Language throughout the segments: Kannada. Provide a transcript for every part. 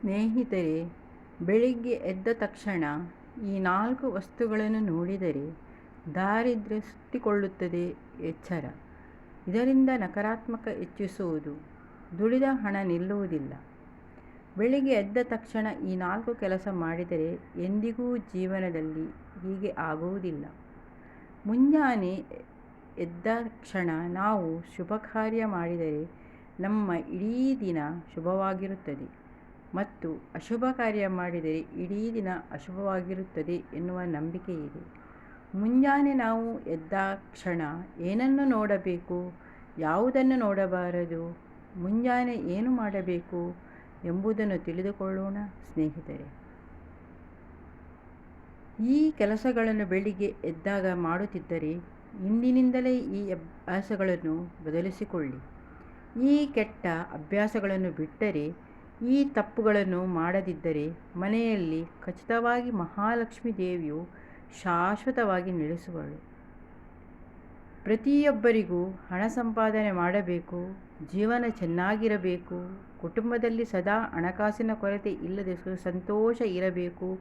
ಸ್ನೇಹಿತರೆ, ಬೆಳಿಗ್ಗೆ ಎದ್ದ ತಕ್ಷಣ ಈ ನಾಲ್ಕು ವಸ್ತುಗಳನ್ನು ನೋಡಿದರೆ ದಾರಿದ್ರ್ಯ ಸುತ್ತಿಕೊಳ್ಳುತ್ತದೆ ಎಚ್ಚರ. ಇದರಿಂದ ನಕಾರಾತ್ಮಕ ಹೆಚ್ಚಿಸುವುದು, ದುಡಿದ ಹಣ ನಿಲ್ಲುವುದಿಲ್ಲ. ಬೆಳಿಗ್ಗೆ ಎದ್ದ ತಕ್ಷಣ ಈ ನಾಲ್ಕು ಕೆಲಸ ಮಾಡಿದರೆ ಎಂದಿಗೂ ಜೀವನದಲ್ಲಿ ಹೀಗೆ ಆಗುವುದಿಲ್ಲ. ಮುಂಜಾನೆ ಎದ್ದ ಕ್ಷಣ ನಾವು ಶುಭ ಕಾರ್ಯ ಮಾಡಿದರೆ ನಮ್ಮ ಇಡೀ ದಿನ ಶುಭವಾಗಿರುತ್ತದೆ. ಮತ್ತು ಅಶುಭ ಕಾರ್ಯ ಮಾಡಿದರೆ ಇಡೀ ದಿನ ಅಶುಭವಾಗಿರುತ್ತದೆ ಎನ್ನುವ ನಂಬಿಕೆ ಇದೆ ಮುಂಜಾನೆ ನಾವು ಎದ್ದ ಕ್ಷಣ ಏನನ್ನು ನೋಡಬೇಕು? ಯಾವುದನ್ನು ನೋಡಬಾರದು? ಮುಂಜಾನೆ ಏನು ಮಾಡಬೇಕು ಎಂಬುದನ್ನು ತಿಳಿದುಕೊಳ್ಳೋಣ ಸ್ನೇಹಿತರೆ. ಈ ಕೆಲಸಗಳನ್ನು ಬೆಳಿಗ್ಗೆ ಎದ್ದಾಗ ಮಾಡುತ್ತಿದ್ದರೆ ಇಂದಿನಿಂದಲೇ ಈ ಅಭ್ಯಾಸಗಳನ್ನು ಬದಲಿಸಿಕೊಳ್ಳಿ. ಈ ಕೆಟ್ಟ ಅಭ್ಯಾಸಗಳನ್ನು ಬಿಟ್ಟರೆ ಈ ತಪ್ಪುಗಳನ್ನು ಮಾಡದಿದ್ದರೆ ಮನೆಯಲ್ಲಿ ಖಚಿತವಾಗಿ ಮಹಾಲಕ್ಷ್ಮೀ ದೇವಿಯು ಶಾಶ್ವತವಾಗಿ ನೆಲೆಸುವಳು. ಪ್ರತಿಯೊಬ್ಬರಿಗೂ ಹಣ ಸಂಪಾದನೆ ಮಾಡಬೇಕು, ಜೀವನ ಚೆನ್ನಾಗಿರಬೇಕು, ಕುಟುಂಬದಲ್ಲಿ ಸದಾ ಹಣಕಾಸಿನ ಕೊರತೆ ಇಲ್ಲದೆ ಸಂತೋಷ ಇರಬೇಕು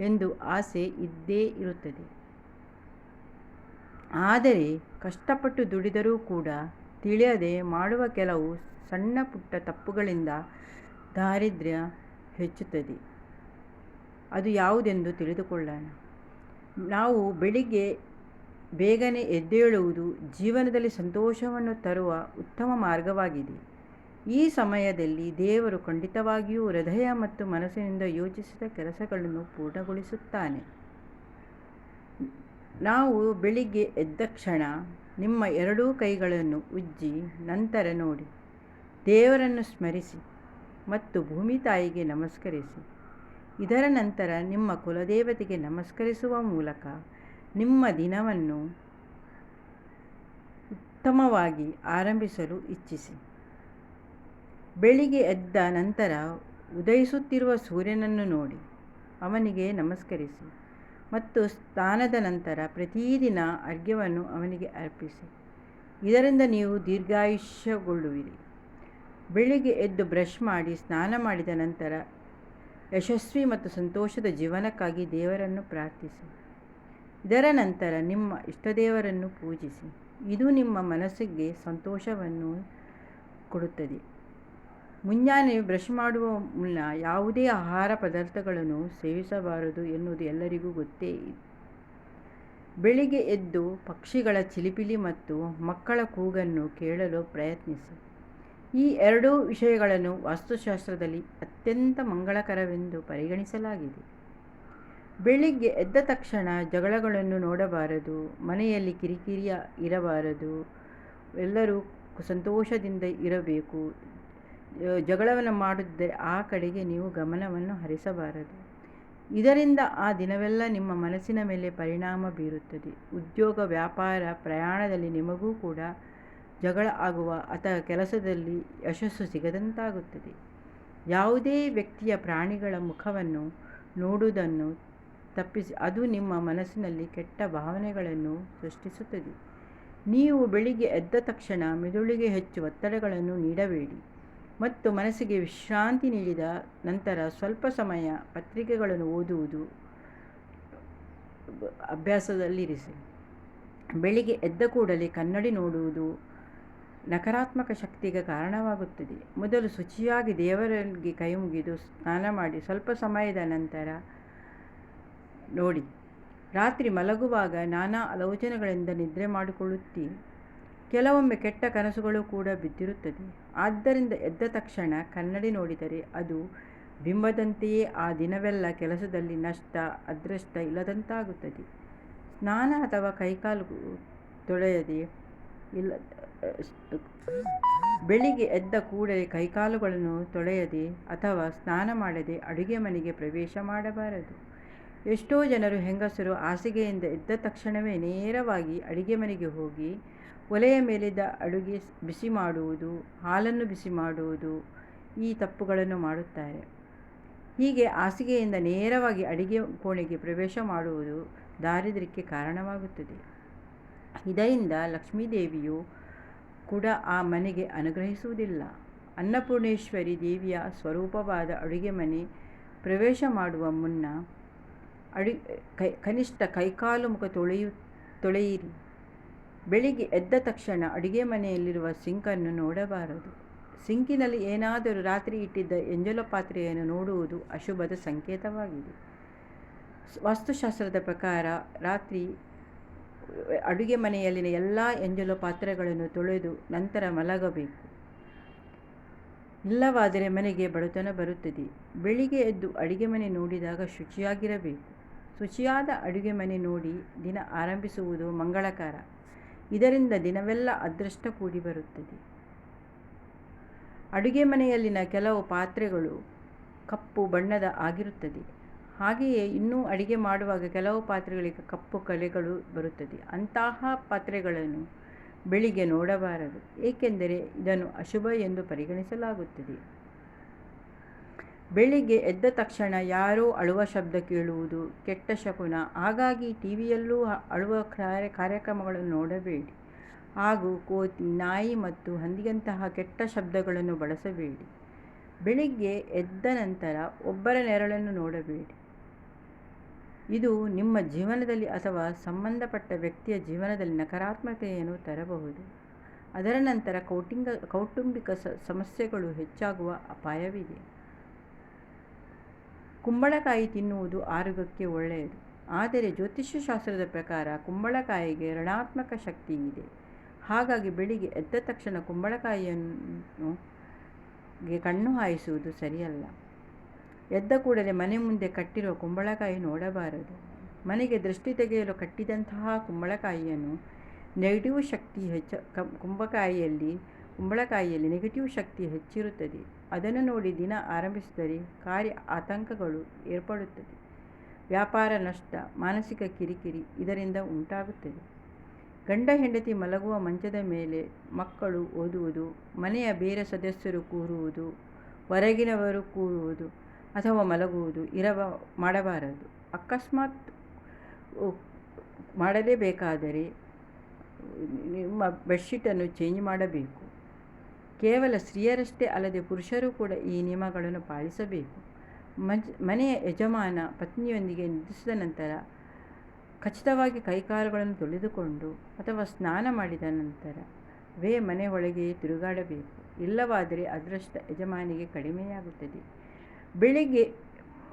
ಎಂದು ಆಸೆ ಇದ್ದೇ ಇರುತ್ತದೆ. ಆದರೆ ಕಷ್ಟಪಟ್ಟು ದುಡಿದರೂ ಕೂಡ ತಿಳಿಯದೆ ಮಾಡುವ ಕೆಲವು ಸಣ್ಣ ಪುಟ್ಟ ತಪ್ಪುಗಳಿಂದ ದಾರಿದ್ರ್ಯ ಹೆಚ್ಚುತ್ತದೆ. ಅದು ಯಾವುದೆಂದು ತಿಳಿದುಕೊಳ್ಳೋಣ. ನಾವು ಬೆಳಿಗ್ಗೆ ಬೇಗನೆ ಎದ್ದೇಳುವುದು ಜೀವನದಲ್ಲಿ ಸಂತೋಷವನ್ನು ತರುವ ಉತ್ತಮ ಮಾರ್ಗವಾಗಿದೆ. ಈ ಸಮಯದಲ್ಲಿ ದೇವರು ಖಂಡಿತವಾಗಿಯೂ ಹೃದಯ ಮತ್ತು ಮನಸ್ಸಿನಿಂದ ಯೋಚಿಸಿದ ಕೆಲಸಗಳನ್ನು ಪೂರ್ಣಗೊಳಿಸುತ್ತಾನೆ. ನಾವು ಬೆಳಿಗ್ಗೆ ಎದ್ದ ಕ್ಷಣ ನಿಮ್ಮ ಎರಡೂ ಕೈಗಳನ್ನು ಉಜ್ಜಿ ನಂತರ ನೋಡಿ. ದೇವರನ್ನು ಸ್ಮರಿಸಿ. ಮತ್ತು ಭೂಮಿ ತಾಯಿಗೆ ನಮಸ್ಕರಿಸಿ. ಇದರ ನಂತರ ನಿಮ್ಮ ಕುಲದೇವತೆಗೆ ನಮಸ್ಕರಿಸುವ ಮೂಲಕ ನಿಮ್ಮ ದಿನವನ್ನು ಉತ್ತಮವಾಗಿ ಆರಂಭಿಸಲು ಇಚ್ಛಿಸಿ. ಬೆಳಿಗ್ಗೆ ಎದ್ದ ನಂತರ ಉದಯಿಸುತ್ತಿರುವ ಸೂರ್ಯನನ್ನು ನೋಡಿ, ಅವನಿಗೆ ನಮಸ್ಕರಿಸಿ ಮತ್ತು ಸ್ನಾನದ ನಂತರ ಪ್ರತಿದಿನ ಅರ್ಘ್ಯವನ್ನು ಅವನಿಗೆ ಅರ್ಪಿಸಿ. ಇದರಿಂದ ನೀವು ದೀರ್ಘಾಯುಷ್ಯಗೊಳ್ಳುವಿರಿ. ಬೆಳಿಗ್ಗೆ ಎದ್ದು ಬ್ರಷ್ ಮಾಡಿ ಸ್ನಾನ ಮಾಡಿದ ನಂತರ ಯಶಸ್ವಿ ಮತ್ತು ಸಂತೋಷದ ಜೀವನಕ್ಕಾಗಿ ದೇವರನ್ನು ಪ್ರಾರ್ಥಿಸಿ. ಇದರ ನಂತರ ನಿಮ್ಮ ಇಷ್ಟದೇವರನ್ನು ಪೂಜಿಸಿ. ಇದು ನಿಮ್ಮ ಮನಸ್ಸಿಗೆ ಸಂತೋಷವನ್ನು ಕೊಡುತ್ತದೆ. ಮುಂಜಾನೆ ಬ್ರಷ್ ಮಾಡುವ ಮುನ್ನ ಯಾವುದೇ ಆಹಾರ ಪದಾರ್ಥಗಳನ್ನು ಸೇವಿಸಬಾರದು ಎನ್ನುವುದು ಎಲ್ಲರಿಗೂ ಗೊತ್ತೇ ಬೆಳಿಗ್ಗೆ ಎದ್ದು ಪಕ್ಷಿಗಳ ಚಿಲಿಪಿಲಿ ಮತ್ತು ಮಕ್ಕಳ ಕೂಗನ್ನು ಕೇಳಲು ಪ್ರಯತ್ನಿಸಿ. ಈ ಎರಡೂ ವಿಷಯಗಳನ್ನು ವಾಸ್ತುಶಾಸ್ತ್ರದಲ್ಲಿ ಅತ್ಯಂತ ಮಂಗಳಕರವೆಂದು ಪರಿಗಣಿಸಲಾಗಿದೆ. ಬೆಳಿಗ್ಗೆ ಎದ್ದ ತಕ್ಷಣ ಜಗಳಗಳನ್ನು ನೋಡಬಾರದು, ಮನೆಯಲ್ಲಿ ಕಿರಿಕಿರಿಯ ಇರಬಾರದು, ಎಲ್ಲರೂ ಸಂತೋಷದಿಂದ ಇರಬೇಕು. ಜಗಳವನ್ನು ಮಾಡುತ್ತಿದ್ದರೆ ಆ ಕಡೆಗೆ ನೀವು ಗಮನವನ್ನು ಹರಿಸಬಾರದು. ಇದರಿಂದ ಆ ದಿನವೆಲ್ಲ ನಿಮ್ಮ ಮನಸ್ಸಿನ ಮೇಲೆ ಪರಿಣಾಮ ಬೀರುತ್ತದೆ. ಉದ್ಯೋಗ, ವ್ಯಾಪಾರ, ಪ್ರಯಾಣದಲ್ಲಿ ನಿಮಗೂ ಕೂಡ ಜಗಳ ಆಗುವ ಅಥವಾ ಕೆಲಸದಲ್ಲಿ ಯಶಸ್ಸು ಸಿಗದಂತಾಗುತ್ತದೆ. ಯಾವುದೇ ವ್ಯಕ್ತಿಯ ಪ್ರಾಣಿಗಳ ಮುಖವನ್ನು ನೋಡುವುದನ್ನು ತಪ್ಪಿಸಿ, ಅದು ನಿಮ್ಮ ಮನಸ್ಸಿನಲ್ಲಿ ಕೆಟ್ಟ ಭಾವನೆಗಳನ್ನು ಸೃಷ್ಟಿಸುತ್ತದೆ. ನೀವು ಬೆಳಿಗ್ಗೆ ಎದ್ದ ತಕ್ಷಣ ಮೆದುಳಿಗೆ ಹೆಚ್ಚು ಒತ್ತಡಗಳನ್ನು ನೀಡಬೇಡಿ ಮತ್ತು ಮನಸ್ಸಿಗೆ ವಿಶ್ರಾಂತಿ ನೀಡಿದ ನಂತರ ಸ್ವಲ್ಪ ಸಮಯ ಪತ್ರಿಕೆಗಳನ್ನು ಓದುವುದು ಅಭ್ಯಾಸದಲ್ಲಿರಿಸಿ. ಬೆಳಿಗ್ಗೆ ಎದ್ದ ಕೂಡಲೇ ಕನ್ನಡಿ ನೋಡುವುದು ನಕಾರಾತ್ಮಕ ಶಕ್ತಿಗೆ ಕಾರಣವಾಗುತ್ತದೆ. ಮೊದಲು ಶುಚಿಯಾಗಿ ದೇವರಲ್ಲಿ ಕೈ ಮುಗಿದು ಸ್ನಾನ ಮಾಡಿ ಸ್ವಲ್ಪ ಸಮಯದ ನಂತರ ನೋಡಿ. ರಾತ್ರಿ ಮಲಗುವಾಗ ನಾನಾ ಆಲೋಚನೆಗಳಿಂದ ನಿದ್ರೆ ಮಾಡಿಕೊಳ್ಳುತ್ತಿ. ಕೆಲವೊಮ್ಮೆ ಕೆಟ್ಟ ಕನಸುಗಳು ಕೂಡ ಬಿದ್ದಿರುತ್ತದೆ. ಆದ್ದರಿಂದ ಎದ್ದ ತಕ್ಷಣ ಕನ್ನಡಿ ನೋಡಿದರೆ ಅದು ಬಿಂಬದಂತೆಯೇ ಆ ದಿನವೆಲ್ಲ ಕೆಲಸದಲ್ಲಿ ನಷ್ಟ, ಅದೃಷ್ಟ ಇಲ್ಲದಂತಾಗುತ್ತದೆ. ಸ್ನಾನ ಅಥವಾ ಕೈಕಾಲು ತೊಳೆಯದೆ ಇಲ್ಲ ಬೆಳಿಗ್ಗೆ ಎದ್ದ ಕೂಡಲೇ ಕೈಕಾಲುಗಳನ್ನು ತೊಳೆಯದೆ ಅಥವಾ ಸ್ನಾನ ಮಾಡದೆ ಅಡುಗೆ ಮನೆಗೆ ಪ್ರವೇಶ ಮಾಡಬಾರದು. ಎಷ್ಟೋ ಜನರು ಹೆಂಗಸರು ಹಾಸಿಗೆಯಿಂದ ಎದ್ದ ತಕ್ಷಣವೇ ನೇರವಾಗಿ ಅಡುಗೆ ಮನೆಗೆ ಹೋಗಿ ಒಲೆಯ ಮೇಲಿದ್ದ ಅಡುಗೆ ಬಿಸಿ ಮಾಡುವುದು, ಹಾಲನ್ನು ಬಿಸಿ ಮಾಡುವುದು ಈ ತಪ್ಪುಗಳನ್ನು ಮಾಡುತ್ತಾರೆ. ಹೀಗೆ ಹಾಸಿಗೆಯಿಂದ ನೇರವಾಗಿ ಅಡಿಗೆ ಕೋಣೆಗೆ ಪ್ರವೇಶ ಮಾಡುವುದು ದಾರಿದ್ರ್ಯಕ್ಕೆ ಕಾರಣವಾಗುತ್ತದೆ. ಇದರಿಂದ ಲಕ್ಷ್ಮೀದೇವಿಯು ಕೂಡ ಆ ಮನೆಗೆ ಅನುಗ್ರಹಿಸುವುದಿಲ್ಲ. ಅನ್ನಪೂರ್ಣೇಶ್ವರಿ ದೇವಿಯ ಸ್ವರೂಪವಾದ ಅಡುಗೆ ಮನೆ ಪ್ರವೇಶ ಮಾಡುವ ಮುನ್ನ ಅಡಿ, ಕೈ, ಕನಿಷ್ಠ ಕೈಕಾಲು ಮುಖ ತೊಳೆಯು, ತೊಳೆಯಿರಿ. ಬೆಳಿಗ್ಗೆ ಎದ್ದ ತಕ್ಷಣ ಅಡುಗೆ ಮನೆಯಲ್ಲಿರುವ ಸಿಂಕನ್ನು ನೋಡಬಾರದು. ಸಿಂಕಿನಲ್ಲಿ ಏನಾದರೂ ರಾತ್ರಿ ಇಟ್ಟಿದ್ದ ಎಂಜಲ ಪಾತ್ರೆಯನ್ನು ನೋಡುವುದು ಅಶುಭದ ಸಂಕೇತವಾಗಿದೆ. ವಾಸ್ತುಶಾಸ್ತ್ರದ ಪ್ರಕಾರ ರಾತ್ರಿ ಅಡುಗೆ ಮನೆಯಲ್ಲಿನ ಎಲ್ಲ ಎಂಜಲು ಪಾತ್ರೆಗಳನ್ನು ತೊಳೆದು ನಂತರ ಮಲಗಬೇಕು. ಇಲ್ಲವಾದರೆ ಮನೆಗೆ ಬಡತನ ಬರುತ್ತದೆ. ಬೆಳಿಗ್ಗೆ ಎದ್ದು ಅಡುಗೆ ಮನೆ ನೋಡಿದಾಗ ಶುಚಿಯಾಗಿರಬೇಕು. ಶುಚಿಯಾದ ಅಡುಗೆ ಮನೆ ನೋಡಿ ದಿನ ಆರಂಭಿಸುವುದು ಮಂಗಳಕರ. ಇದರಿಂದ ದಿನವೆಲ್ಲ ಅದೃಷ್ಟ ಕೂಡಿ ಬರುತ್ತದೆ. ಅಡುಗೆ ಮನೆಯಲ್ಲಿನ ಕೆಲವು ಪಾತ್ರೆಗಳು ಕಪ್ಪು ಬಣ್ಣದ ಆಗಿರುತ್ತದೆ. ಹಾಗೆಯೇ ಇನ್ನೂ ಅಡಿಗೆ ಮಾಡುವಾಗ ಕೆಲವು ಪಾತ್ರೆಗಳಿಗೆ ಕಪ್ಪು ಕಲೆಗಳು ಬರುತ್ತದೆ. ಅಂತಹ ಪಾತ್ರೆಗಳನ್ನು ಬೆಳಿಗ್ಗೆ ನೋಡಬಾರದು, ಏಕೆಂದರೆ ಇದನ್ನು ಅಶುಭ ಎಂದು ಪರಿಗಣಿಸಲಾಗುತ್ತದೆ. ಬೆಳಿಗ್ಗೆ ಎದ್ದ ತಕ್ಷಣ ಯಾರೋ ಅಳುವ ಶಬ್ದ ಕೇಳುವುದು ಕೆಟ್ಟ ಶಕುನ. ಹಾಗಾಗಿ ಟಿ ವಿಯಲ್ಲೂ ಅಳುವ ಕಾರ್ಯ, ಕಾರ್ಯಕ್ರಮಗಳನ್ನು ನೋಡಬೇಡಿ. ಹಾಗೂ ಕೋತಿ, ನಾಯಿ ಮತ್ತು ಹಂದಿಯಂತಹ ಕೆಟ್ಟ ಶಬ್ದಗಳನ್ನು ಬಳಸಬೇಡಿ. ಬೆಳಿಗ್ಗೆ ಎದ್ದ ನಂತರ ಒಬ್ಬರ ನೆರಳನ್ನು ನೋಡಬೇಡಿ. ಇದು ನಿಮ್ಮ ಜೀವನದಲ್ಲಿ ಅಥವಾ ಸಂಬಂಧಪಟ್ಟ ವ್ಯಕ್ತಿಯ ಜೀವನದಲ್ಲಿ ನಕಾರಾತ್ಮಕತೆಯನ್ನು ತರಬಹುದು. ಅದರ ನಂತರ ಕೌಟಿಂಗ, ಕೌಟುಂಬಿಕ ಸಮಸ್ಯೆಗಳು ಹೆಚ್ಚಾಗುವ ಅಪಾಯವಿದೆ. ಕುಂಬಳಕಾಯಿ ತಿನ್ನುವುದು ಆರೋಗ್ಯಕ್ಕೆ ಒಳ್ಳೆಯದು. ಆದರೆ ಜ್ಯೋತಿಷ್ಯ ಶಾಸ್ತ್ರದ ಪ್ರಕಾರ ಕುಂಬಳಕಾಯಿಗೆ ಋಣಾತ್ಮಕ ಶಕ್ತಿ ಇದೆ. ಹಾಗಾಗಿ ಬೆಳಿಗ್ಗೆ ಎದ್ದ ತಕ್ಷಣ ಕುಂಬಳಕಾಯಿಯನ್ನು ಕಣ್ಣು ಹಾಯಿಸುವುದು ಸರಿಯಲ್ಲ. ಎದ್ದ ಕೂಡಲೇ ಮನೆ ಮುಂದೆ ಕಟ್ಟಿರುವ ಕುಂಬಳಕಾಯಿ ನೋಡಬಾರದು. ಮನೆಗೆ ದೃಷ್ಟಿ ತೆಗೆಯಲು ಕಟ್ಟಿದಂತಹ ಕುಂಬಳಕಾಯಿಯನ್ನು ನೆಗೆಟಿವ್ ಶಕ್ತಿ ಹೆಚ್ಚ ಕುಂಬಳಕಾಯಿಯಲ್ಲಿ ಕುಂಬಳಕಾಯಿಯಲ್ಲಿ ನೆಗೆಟಿವ್ ಶಕ್ತಿ ಹೆಚ್ಚಿರುತ್ತದೆ. ಅದನ್ನು ನೋಡಿ ದಿನ ಆರಂಭಿಸಿದರೆ ಕಾರ್ಯ ಆತಂಕಗಳು ಏರ್ಪಡುತ್ತದೆ. ವ್ಯಾಪಾರ ನಷ್ಟ, ಮಾನಸಿಕ ಕಿರಿಕಿರಿ ಇದರಿಂದ ಉಂಟಾಗುತ್ತದೆ. ಗಂಡ ಹೆಂಡತಿ ಮಲಗುವ ಮಂಚದ ಮೇಲೆ ಮಕ್ಕಳು ಓದುವುದು, ಮನೆಯ ಬೇರೆ ಸದಸ್ಯರು ಕೂರುವುದು, ಹೊರಗಿನವರು ಕೂರುವುದು ಅಥವಾ ಮಲಗುವುದು, ಇರಬ, ಮಾಡಬಾರದು. ಅಕಸ್ಮಾತ್ ಮಾಡಲೇಬೇಕಾದರೆ ನಿಮ್ಮ ಬೆಡ್ಶೀಟನ್ನು ಚೇಂಜ್ ಮಾಡಬೇಕು. ಕೇವಲ ಸ್ತ್ರೀಯರಷ್ಟೇ ಅಲ್ಲದೆ ಪುರುಷರು ಕೂಡ ಈ ನಿಯಮಗಳನ್ನು ಪಾಲಿಸಬೇಕು. ಮಜ್, ಮನೆಯ ಯಜಮಾನ ಪತ್ನಿಯೊಂದಿಗೆ ನಿದ್ರಿಸಿದ ನಂತರ ಖಚಿತವಾಗಿ ಕೈಕಾಲುಗಳನ್ನು ತೊಳೆದುಕೊಂಡು ಅಥವಾ ಸ್ನಾನ ಮಾಡಿದ ನಂತರ ವೇ ಮನೆ ಒಳಗೆ ತಿರುಗಾಡಬೇಕು. ಇಲ್ಲವಾದರೆ ಅದೃಷ್ಟ ಯಜಮಾನಿಗೆ ಕಡಿಮೆಯಾಗುತ್ತದೆ. ಬೆಳಿಗ್ಗೆ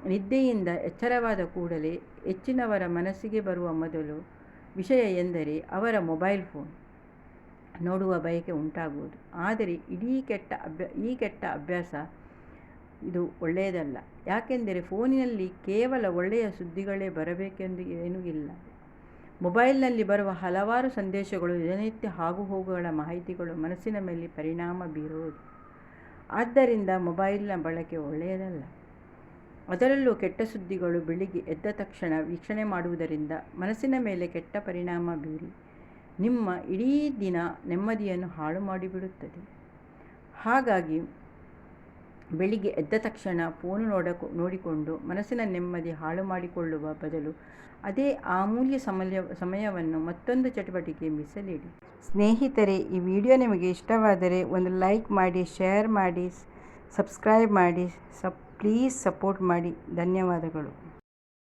ನಿದ್ದೆಯಿಂದ ಎಚ್ಚರವಾದ ಕೂಡಲೇ ಹೆಚ್ಚಿನವರ ಮನಸ್ಸಿಗೆ ಬರುವ ಮೊದಲು ವಿಷಯ ಎಂದರೆ ಅವರ ಮೊಬೈಲ್ ಫೋನ್ ನೋಡುವ ಬಯಕೆ ಉಂಟಾಗುವುದು. ಆದರೆ ಇಡೀ ಕೆಟ್ಟ ಅಭ್ಯ, ಈ ಕೆಟ್ಟ ಅಭ್ಯಾಸ ಇದು ಒಳ್ಳೆಯದಲ್ಲ. ಯಾಕೆಂದರೆ ಫೋನಿನಲ್ಲಿ ಕೇವಲ ಒಳ್ಳೆಯ ಸುದ್ದಿಗಳೇ ಬರಬೇಕೆಂದು ಏನೂ ಇಲ್ಲ. ಮೊಬೈಲ್ನಲ್ಲಿ ಬರುವ ಹಲವಾರು ಸಂದೇಶಗಳು ದಿನನಿತ್ಯ ಹಾಗೂ ಹೋಗುಗಳ ಮಾಹಿತಿಗಳು ಮನಸ್ಸಿನ ಮೇಲೆ ಪರಿಣಾಮ ಬೀರುವುದು. ಆದ್ದರಿಂದ ಮೊಬೈಲ್ನ ಬಳಕೆ ಒಳ್ಳೆಯದಲ್ಲ. ಅದರಲ್ಲೂ ಕೆಟ್ಟ ಸುದ್ದಿಗಳು ಬೆಳಿಗ್ಗೆ ಎದ್ದ ತಕ್ಷಣ ವೀಕ್ಷಣೆ ಮಾಡುವುದರಿಂದ ಮನಸ್ಸಿನ ಮೇಲೆ ಕೆಟ್ಟ ಪರಿಣಾಮ ಬೀರಿ ನಿಮ್ಮ ಇಡೀ ದಿನ ನೆಮ್ಮದಿಯನ್ನು ಹಾಳು ಮಾಡಿಬಿಡುತ್ತದೆ. ಹಾಗಾಗಿ ಬೆಳಿಗ್ಗೆ ಎದ್ದ ತಕ್ಷಣ ಫೋನು ನೋಡ ನೋಡಿಕೊಂಡು ಮನಸ್ಸಿನ ನೆಮ್ಮದಿ ಹಾಳು ಮಾಡಿಕೊಳ್ಳುವ ಬದಲು ಅದೇ ಅಮೂಲ್ಯ ಸಮಯ ಸಮಯವನ್ನು ಮತ್ತೊಂದು ಚಟುವಟಿಕೆ ಮೀಸಲಿಡಿ. ಸ್ನೇಹಿತರೆ, ಈ ವಿಡಿಯೋ ನಿಮಗೆ ಇಷ್ಟವಾದರೆ ಒಂದು ಲೈಕ್ ಮಾಡಿ ಶೇರ್ ಮಾಡಿ ಸಬ್ಸ್ಕ್ರೈಬ್ ಮಾಡಿ ಸಪ್ ಪ್ಲೀಸ್ ಸಪೋರ್ಟ್ ಮಾಡಿ. ಧನ್ಯವಾದಗಳು.